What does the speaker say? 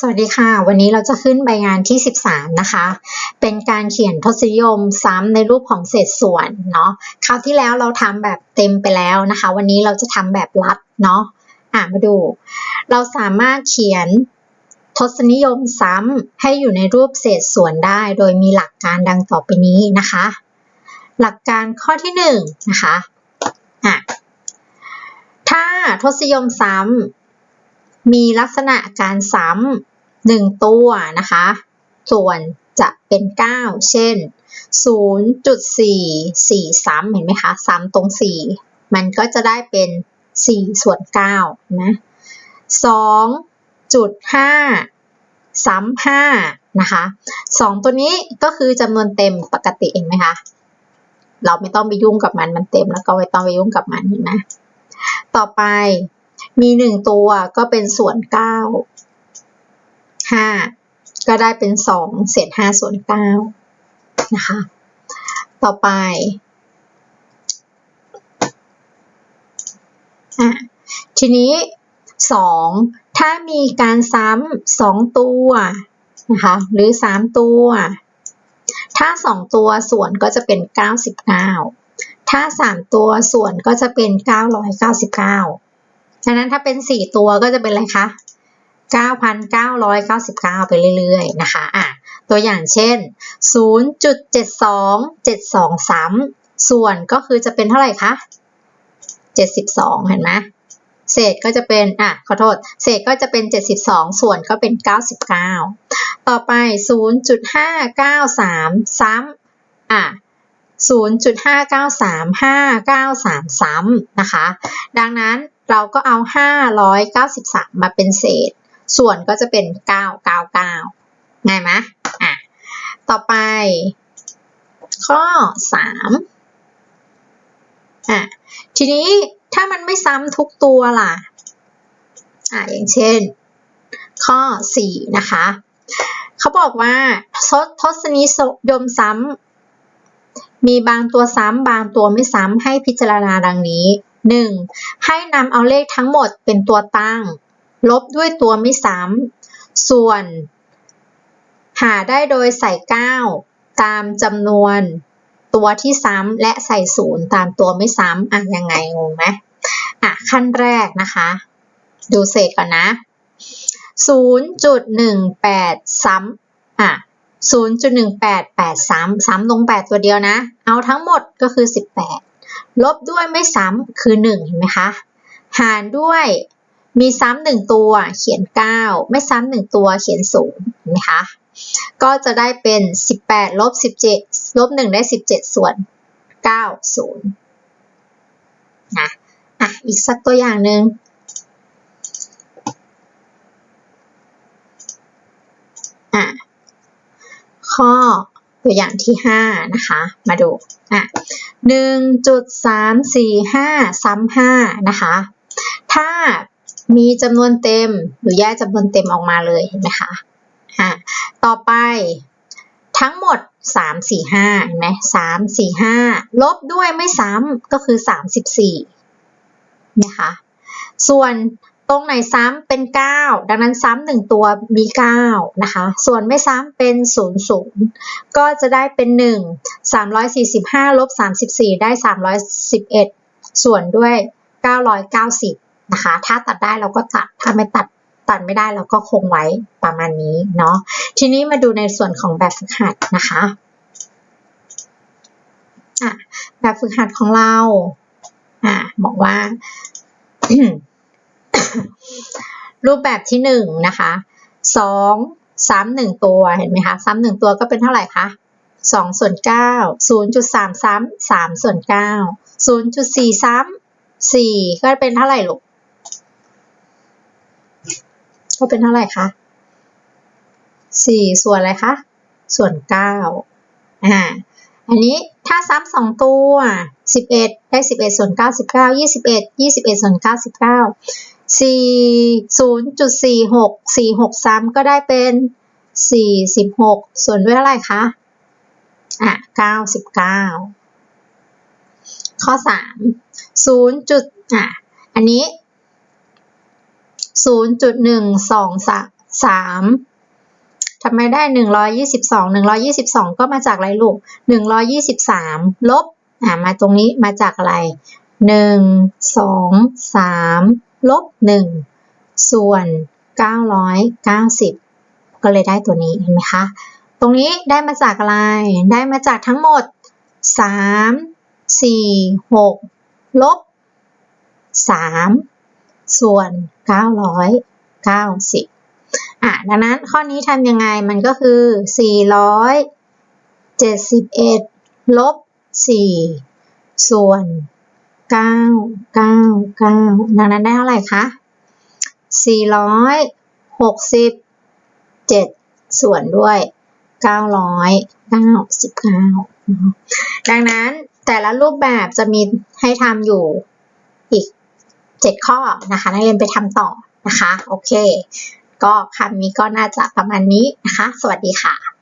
สวัสดีค่ะ วันนี้เราจะขึ้นใบงานที่ 13 นะคะ เป็นการเขียนทศนิยมซ้ำในรูปของเศษส่วนเนาะคราวที่แล้วเราทำแบบเต็มไปแล้วนะคะ วันนี้เราจะทำแบบลัดเนาะอะมาดู เราสามารถเขียนทศนิยมซ้ำให้อยู่ในรูปเศษส่วนได้ โดยมีหลักการดังต่อไปนี้นะคะ หลักการข้อที่1นนะคะอะถ้าทศนิยมซ้ำ มีลักษณะการซ้ำหนึ่งตัวนะคะ ส่วนจะเป็น 9 เช่น 0.4 4 ซ้ำเห็นไหมคะซ้ำตรง 4 มันก็จะได้เป็น 4 ส่วน9นะ2.5 ซ้ำ5นะคะ 2 ตัวนี้ก็คือจำนวนเต็มปกติเห็นไหมคะ เราไม่ต้องไปยุ่งกับมันมันเต็มแล้วก็ไม่ต้องไปยุ่งกับมันเห็นไหมต่อไป มีหนึ่งตัวก็เป็นส่วนเก้าห้าก็ได้เป็นสองเศษห้าส่วนเก้านะคะ ต่อไปอะทีนี้สองถ้ามีการซ้ำสองตัวนะคะหรือสามตัว ถ้าสองตัวส่วนก็จะเป็นเก้าสิบเก้าถ้าสามตัวส่วนก็จะเป็นเก้าร้อยเก้าสิบเก้า ฉะนั้นถ้าเป็น4ตัวก็จะเป็นอะไรคะ9,999 ไปเรื่อยๆ นะคะ อะ ตัวอย่างเช่น 0.72723 ส่วนก็คือจะเป็นเท่าไหร่คะ 72 เห็นไหมเศษก็จะเป็น อะ ขอโทษ เศษก็จะเป็น 72 ส่วนก็เป็น 99 ต่อไป 0.593 ซ้ำอะ0.593 593 ซ้ำนะคะ ดังนั้น เราก็เอา 593 มาเป็นเศษ ส่วนก็จะเป็น 999ง่ายไหมอะ ต่อไป ข้อ 3 อะ ทีนี้ถ้ามันไม่ซ้ำทุกตัวล่ะ อะ อย่างเช่น ข้อ 4 นะคะ เขาบอกว่าทศนิยมซ้ำมีบางตัวซ้ำบางตัวไม่ซ้ำให้พิจารณาดังนี้ 1. ให้นำเอาเลขทั้งหมดเป็นตัวตั้ง ลบด้วยตัวไม่ซ้ำ ส่วน หาได้โดยใส่ 9 ตามจำนวนตัวที่ซ้ำและใส่ศูนย์ตามตัวไม่ซ้ำอะยังไงงงไหมอะขั้นแรกนะคะ ดูเศษก่อนนะ 0.18 ซ้ำอะ0.1883ซ้ำลง 8 ตัวเดียวนะ เอาทั้งหมดก็คือ 18 ลบด้วยไม่ซ้ำคือ 1 เห็นไหมคะ หารด้วยมีซ้ำหนึ่งตัวเขียน 9 ไม่ซ้ำหนึ่งตัวเขียน0เห็นไหมคะ ก็จะได้เป็น 18ลบ17ลบ1ได้ 17 ส่วน 9 0นะอะอีกสักตัวอย่างหนึ่งอะข้อตัวอย่างที่ 5 นะคะ มาดูอะ หนึ่งจุดสามสี่ห้าซ้ำห้านะคะ ถ้ามีจำนวนเต็มหรือแยกจำนวนเต็มออกมาเลยเห็นไหมคะอะต่อไปทั้งหมด 3 4 5เห็นไหม3 4 5 ลบด้วยไม่ซ้ำก็คือ 34นะคะ ส่วน ตรงไหนซ้ำเป็น 9 ดังนั้นซ้ำหนึ่งตัวมี 9 นะคะ ส่วนไม่ซ้ำเป็น 0 0 ก็จะได้เป็น 1 345ลบ34 ได้ 311 ส่วนด้วย 990 นะคะ ถ้าตัดได้เราก็ตัด ถ้าไม่ตัดตัดไม่ได้เราก็คงไว้ประมาณนี้เนาะ ทีนี้มาดูในส่วนของแบบฝึกหัดนะคะะแบบฝึกหัดของเรา อะบอกว่า รูปแบบที่หนึ่งนะคะสองซ้ำหนึ่งตัวเห็นไหมคะ ซ้ำหนึ่งตัวก็เป็นเท่าไหร่คะสองส่วนเก้าศูนย์จุดสามซ้ำสามส่วนเก้าศูนย์จุดสี่ซ้ำสี่ก็เป็นเท่าไหร่ลูกก็เป็นเท่าไหร่คะสี่ส่วนอะไรคะ ส่วนเก้าอ่า อันนี้ถ้าซ้ำสองตัวสิบเอ็ดได้สิบเอ็ดส่วนเก้าสิบเก้ายี่สิบเอ็ดยี่สิบเอ็ดส่วนเก้าสิบเก้า สี่ศูนย์จุดสี่หกสี่หกซ้ำก็ได้เป็นสี่สิบหกส่วนด้วยอะไรคะ อะเก้าสิบเก้าข้อสามศูนย์จุดอะ อันนี้ศูนย์จุดหนึ่งสองสามทำไมได้หนึ่งร้อยยี่สิบสองหนึ่งร้อยี่สิบสองก็มาจากอะไรลูกหนึ่งร้อยี่สิบสามลบ อ่า มาตรงนี้มาจากอะไรหนึ่งสองสาม ลบหนึ่งส่วนเก้าร้อยเก้าสิบก็เลยได้ตัวนี้เห็นไหมคะ ตรงนี้ได้มาจากอะไร ได้มาจากทั้งหมดสามสี่หกลบสามส่วนเก้าร้อยเก้าสิบอะ ดังนั้นข้อนี้ทำยังไงมันก็คือสี่ร้อยเจ็ดสิบเอ็ดลบสี่ส่วน เก้าเก้าเก้าดังนั้นได้เท่าไหร่คะสี่ร้อยหกสิบเจ็ดส่วนด้วยเก้าร้อยเก้าสิบเก้าดังนั้นแต่ละรูปแบบจะมีให้ทำอยู่อีกเจ็ดข้อนะคะนักเรียนไปทำต่อนะคะ โอเค ก็คำนี้ก็น่าจะประมาณนี้นะคะ สวัสดีค่ะ